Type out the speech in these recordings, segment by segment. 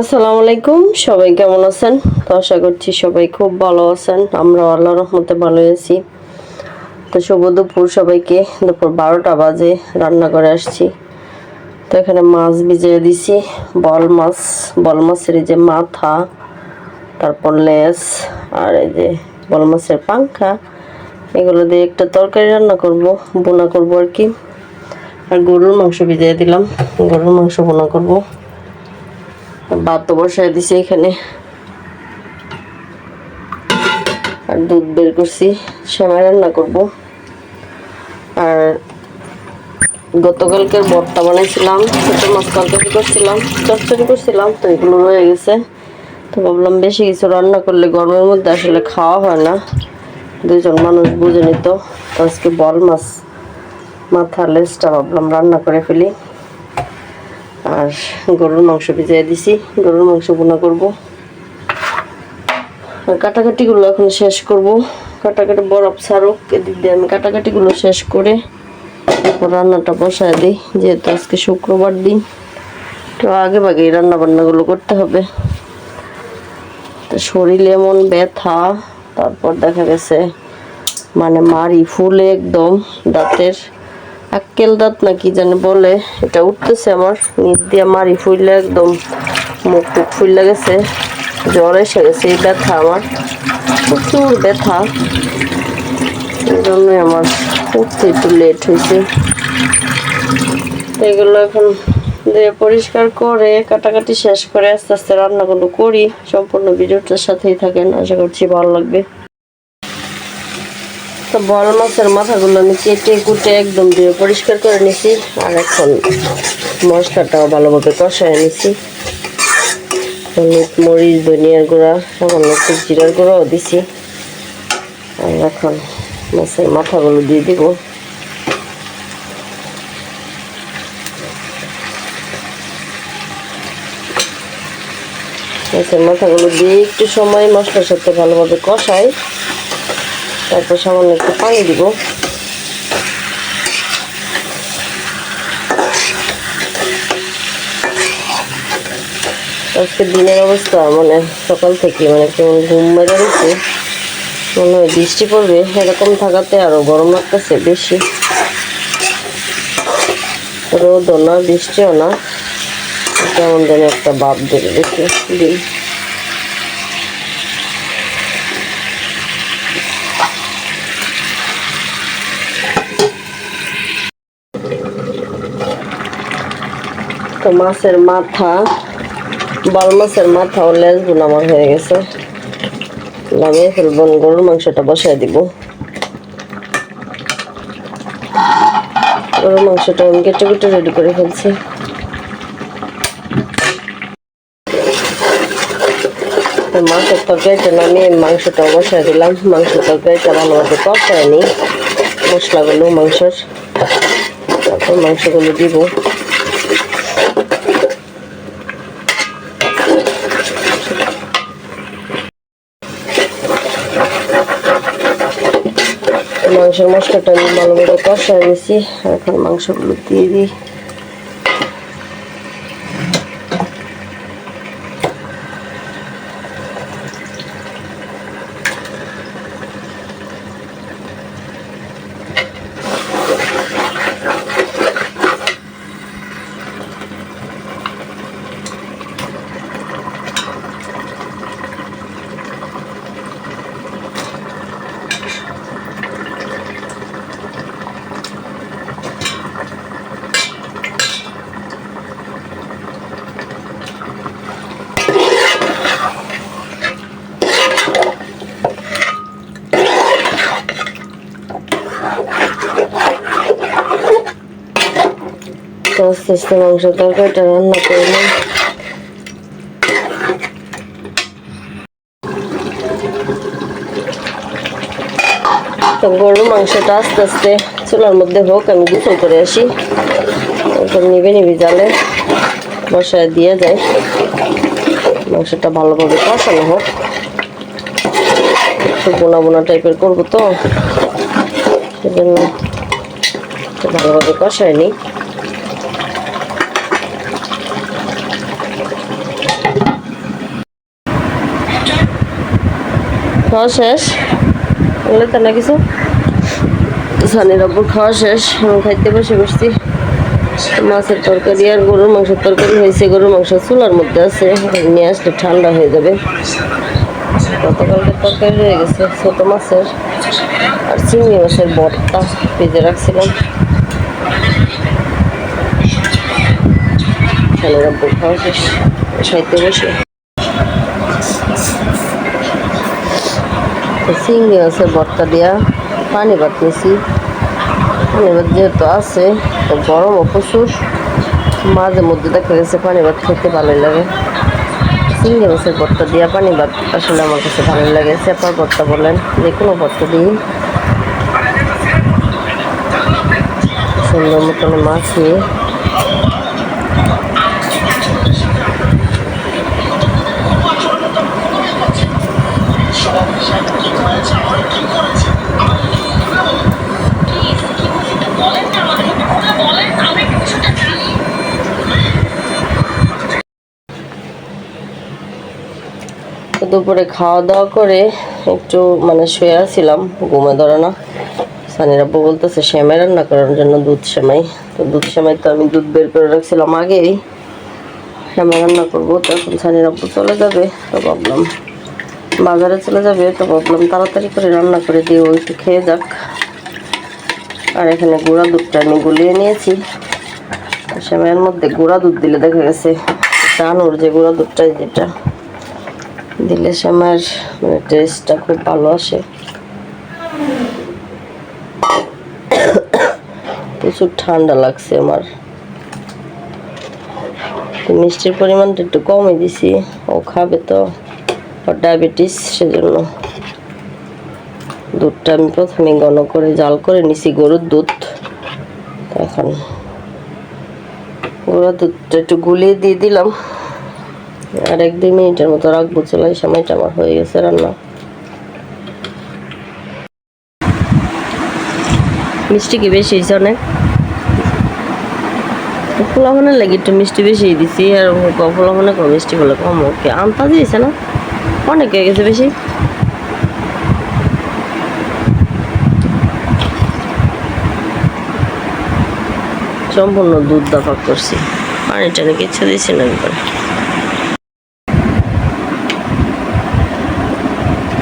আসসালামু আলাইকুম, সবাই কেমন আছেন? তো আশা করছি সবাই খুব ভালো আছেন। আমরা আল্লাহ রহমতে ভালো আছি। তো শুভ দুপুর সবাইকে। দুপুর বারোটা বাজে রান্না করে আসছি। তো এখানে মাছ ভিজিয়ে দিছি। বল মাছ, বল মাছের এই যে মাথা, তারপর লেস, আর এই যে বল মাছের পাংখা, এগুলো দিয়ে একটা তরকারি রান্না করব বোনা করব আর কি। আর গরুর মাংস ভিজিয়ে দিলাম। গরুর মাংস বোনা করব। ভাত তো বসায় দিছি এখানে। আর দুধ বের করছি, সেমাই রান্না করব। আর গতকালকের ভর্তা বানাইছিলাম, ছোটো মাছ তরকারি করছিলাম, চচ্চড়ি করছিলাম, তো এগুলো রয়ে গেছে। তো ভাবলাম বেশি কিছু রান্না করলে গরমের মধ্যে আসলে খাওয়া হয় না। দুজন মানুষ বুঝে নিত আজকে বল মাছ মাথা লেসটা ভাবলাম রান্না করে ফেলি। আর গরুর মাংস ভিজিয়ে দিছি। গরুর মাংস বোনা করব। কাটাকাটিগুলো এখন শেষ করব। কাটাকাটি বরফ ছাড়ুক, এদিক দিয়ে আমি কাটাকাটিগুলো শেষ করে রান্নাটা বসায় দিই, যেহেতু আজকে শুক্রবার দিন। তো আগে ভাগে রান্না বান্নাগুলো করতে হবে। তো শরীর এমন ব্যথা, তারপর দেখা গেছে মানে মারি ফুলে একদম, দাঁতের আক্কেল দাঁত না কি জানি বলে, এটা উঠতেছে আমার, নিচ দিয়ে মারি ফুললে একদম মুখ টুক ফুললে গেছে, জ্বর এসে গেছে, এই ব্যথা আমার, প্রচুর ব্যথা। এই জন্যই আমার উঠতে একটু লেট হয়েছে এগুলো এখন দিয়ে পরিষ্কার করে, কাটাকাটি শেষ করে আস্তে আস্তে রান্নাগুলো করি। সম্পূর্ণ ভিডিওটার সাথেই থাকেন, আশা করছি ভালো লাগবে। তো বড় মাছের মাথাগুলো আমি কেটে কুটে একদম দিয়ে পরিষ্কার করে নিছি। আর এখন মশলাটাও ভালোভাবে কষায় নিছি। হলুদ, মরিচ, ধনিয়ার গুঁড়া, সামান্য একটু জিরার গুঁড়াও দিছি। আর এখন মাছের মাথাগুলো দিয়ে দিব। মাছের মাথাগুলো দিয়ে একটু সময় মশলার সাথে ভালোভাবে কষাই। তারপর সামান্য একটু পানি দিব। আজকে দিনের অবস্থা মানে সকাল থেকে মানে কেমন ঘুম মেরে রয়েছে মনে হয় বৃষ্টি পড়বে, এরকম থাকাতে আরও গরম লাগতেছে বেশি। রোদও না, বৃষ্টিও না, কেমন যেন একটা বাপ ধরে রেখে দিন। তো মাছের মাথা, বল মাছের মাথা ও লেজ বোন আমার হয়ে গেছে। নামিয়ে ফেলব, গরুর মাংসটা বসায় দিব। গরুর মাংসটা আমি কেটে কেটে রেডি করে ফেলছি। তো মাছের তরকারিটা নামিয়ে মাংসটা বসায় দিলাম। মাংস তরকারিটা ভালোভাবে কষায় নিই মশলাগুলো মাংসর। তারপর মাংসগুলো দিব। মাংসের মশলাটা আমি করে কষায় নিয়েছি এখন মাংসগুলো দিয়ে দিই। তো আস্তে আস্তে মাংস তরকারিটা রান্না করলাম তো গরুর মাংসটা আস্তে আস্তে চুলার মধ্যে হোক, আমি গোসল করে আসি। এরপর নিবে নিবি জালে বসায় দিয়ে যায় মাংসটা ভালোভাবে কষানো হোক। একটু বোনা বোনা টাইপের করব তো। সেজন্য ভালোভাবে কষায় নিই। খাওয়া শেষ। বলে তো না কিছু। সানির আব্বুর খাওয়া শেষ। আমি খাইতে বসে বসছি। মাছের তরকারি আর গরুর মাংসের তরকারি হয়েছে। গরুর মাংস চুলার মধ্যে আছে। নিয়ে আসলে ঠান্ডা হয়ে যাবে। গতকালকে তরকারি রয়ে গেছে ছোট মাছের। আর চিংড়ি মাছের বর্তা ভেজে রাখছিলাম। সানির আব্বুর খাওয়া শেষ। খাইতে বসে। চিংড়ি মাছের ভর্তা দিয়া পানি ভাত নিছি পানি ভাত যেহেতু আছে, তো গরমও প্রচুর। মাঝে মধ্যে দেখা গেছে পানি ভাত খেতে ভালোই লাগে। চিংড়ি মাছের ভর্তা দিয়া পানি ভাত আসলে আমার কাছে ভালোই লাগে। চেপার ভর্তা বলেন যে কোনো ভর্তা দিই। সুন্দর মতন মাখিয়ে দুপুরে খাওয়া দাওয়া করে একটু মানে শুয়ে আসছিলাম ঘুমে ধরে না। সানির বলতেছে, সেমাই রান্না করার জন্য দুধ সেমাই। তো দুধ সেমাই তো আমি দুধ বের করে রাখছিলাম আগেই। সেমাই রান্না করব তখন সানির আব্বু চলে যাবে, তো ভাবলাম বাজারে চলে যাবে, তো ভাবলাম তাড়াতাড়ি করে রান্না করে দিয়ে ও একটু খেয়ে যাক। আর এখানে গুঁড়া দুধটা আমি গুলিয়ে নিয়েছি। সেমাইয়ের মধ্যে গুঁড়া দুধ দিলে দেখা গেছে চানুর যে গুঁড়া দুধটাই যেটা। দিলে মানে টেস্টটা খুব ভালো আসে। প্রচুর ঠান্ডা লাগছে আমার। মিষ্টির পরিমাণটা একটু কমই দিছি। ও খাবে তো, ওর ডায়াবেটিস সেজন্য। দুধটা আমি প্রথমে ঘন করে জাল করে নিছি, গরুর দুধ। এখন গরুর দুধটা একটু গুলিয়ে দিয়ে দিলাম। আর এক দুই মিনিটের মতো রাখব চলাই সময়টা আমার হয়ে গেছে রান্না। মিষ্টি কি বেশি হয়েছে অনেক? পোলাপানের লাগে একটু মিষ্টি বেশি দিছি, আর পোলাপানে কম মিষ্টি বলে কম ওকে আমতা দিয়েছে না? অনেক হয়ে গেছে বেশি। সম্পূর্ণ দুধ দাফা করছি। পানি টানি কিচ্ছু দিছি না একবার?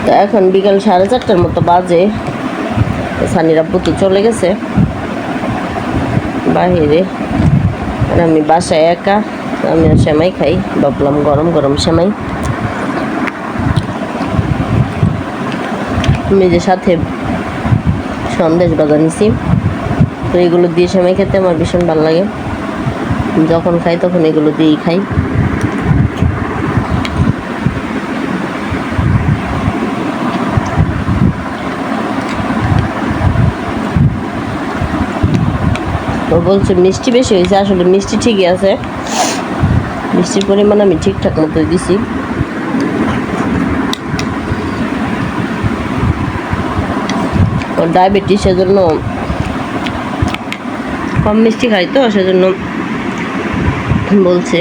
তো এখন বিকাল সাড়ে চারটার মতো বাজে। সানির আব্বু তো চলে গেছে। বাহিরে। আর আমি বাসায় একা। আমি সেমাই খাই। ভাবলাম গরম গরম সেমাই। যে সাথে সন্দেশ বাজার নিছি তো এগুলো দিয়ে সেমাই খেতে আমার ভীষণ ভালো লাগে। যখন খাই তখন এগুলো দিয়েই খাই। ও বলছে, মিষ্টি বেশি হয়েছে। আসলে মিষ্টি ঠিকই আছে। মিষ্টির পরিমাণ আমি ঠিকঠাক মতো দিছি। ওর ডায়াবেটিস, সেজন্য কম মিষ্টি খাই তো, সেজন্য বলছে।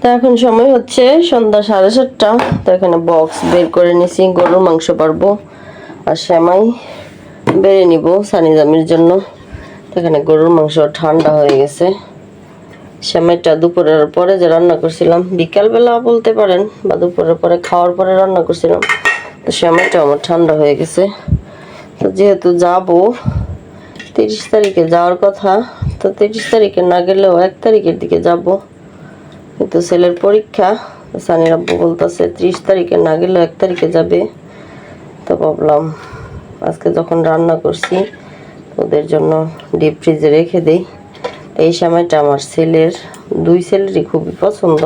তো এখন সময় হচ্ছে সন্ধ্যা সাড়ে সাতটা। তো এখানে বক্স বের করে নিছি, গরুর মাংস পারব আর সেমাই। বেড়ে নিব সানিজামির জন্য। এখানে গরুর মাংস ঠান্ডা হয়ে গেছে। সেমাইটা দুপুরের পরে যে রান্না করছিলাম, বিকালবেলা বলতে পারেন, বা দুপুরের পরে খাওয়ার পরে রান্না করছিলাম, তো সেমাইটা আমার ঠান্ডা হয়ে গেছে। তো যেহেতু যাব, তিরিশ তারিখে যাওয়ার কথা, তো তিরিশ তারিখে না গেলেও এক তারিখের দিকে যাব। কিন্তু ছেলের পরীক্ষা, সানির আব্বু বলতেছে ত্রিশ তারিখে না গেলেও এক তারিখে যাবে। তো ভাবলাম আজকে যখন রান্না করছি, ওদের জন্য ডিপ ফ্রিজে রেখে দিই। এই সময়টা আমার ছেলের, দুই ছেলেরই খুবই পছন্দ,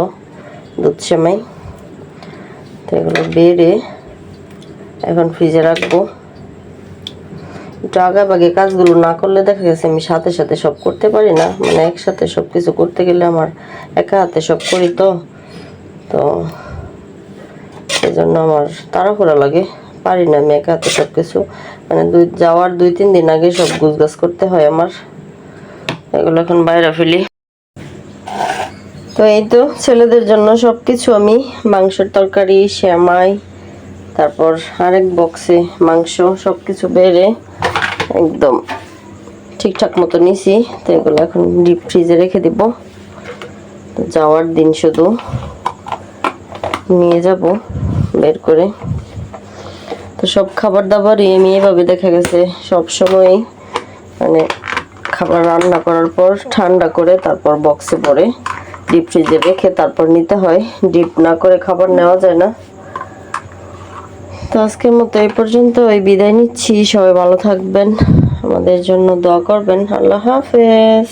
দুধ সেমাই। তো এগুলো বেড়ে এখন ফ্রিজে রাখব। একটু আগে বাগে কাজগুলো না করলে দেখা গেছে আমি সাথে সাথে সব করতে পারি না। মানে একসাথে সব কিছু করতে গেলে আমার একা হাতে সব করি তো। তো সেজন্য আমার তাড়াহুড়া লাগে। পারি না আমি একা সব কিছু মানে দুই যাওয়ার দুই, তিন দিন আগে সব গুছগাছ করতে হয় আমার। এগুলো এখন বাইরে ফেলি। তো এই তো, ছেলেদের জন্য সব কিছু আমি। মাংসের তরকারি শ্যামাই তারপর আরেক বক্সে মাংস সব কিছু বেড়ে একদম ঠিকঠাক মতো নিছি। তো এগুলো এখন ডিপ ফ্রিজে রেখে দিব। যাওয়ার দিন শুধু নিয়ে যাব, বের করে। তো সব খাবার দাবারই আমি এভাবে দেখা গেছে সব সময় মানে খাবার রান্না করার পর ঠান্ডা করে তারপর বক্সে পরে ডিপ ফ্রিজে রেখে তারপর নিতে হয়। ডিপ না করে খাবার নেওয়া যায় না। তো আজকের মতো এই পর্যন্ত এই বিদায় নিচ্ছি। সবাই ভালো থাকবেন। আমাদের জন্য দোয়া করবেন। আল্লাহ হাফেজ।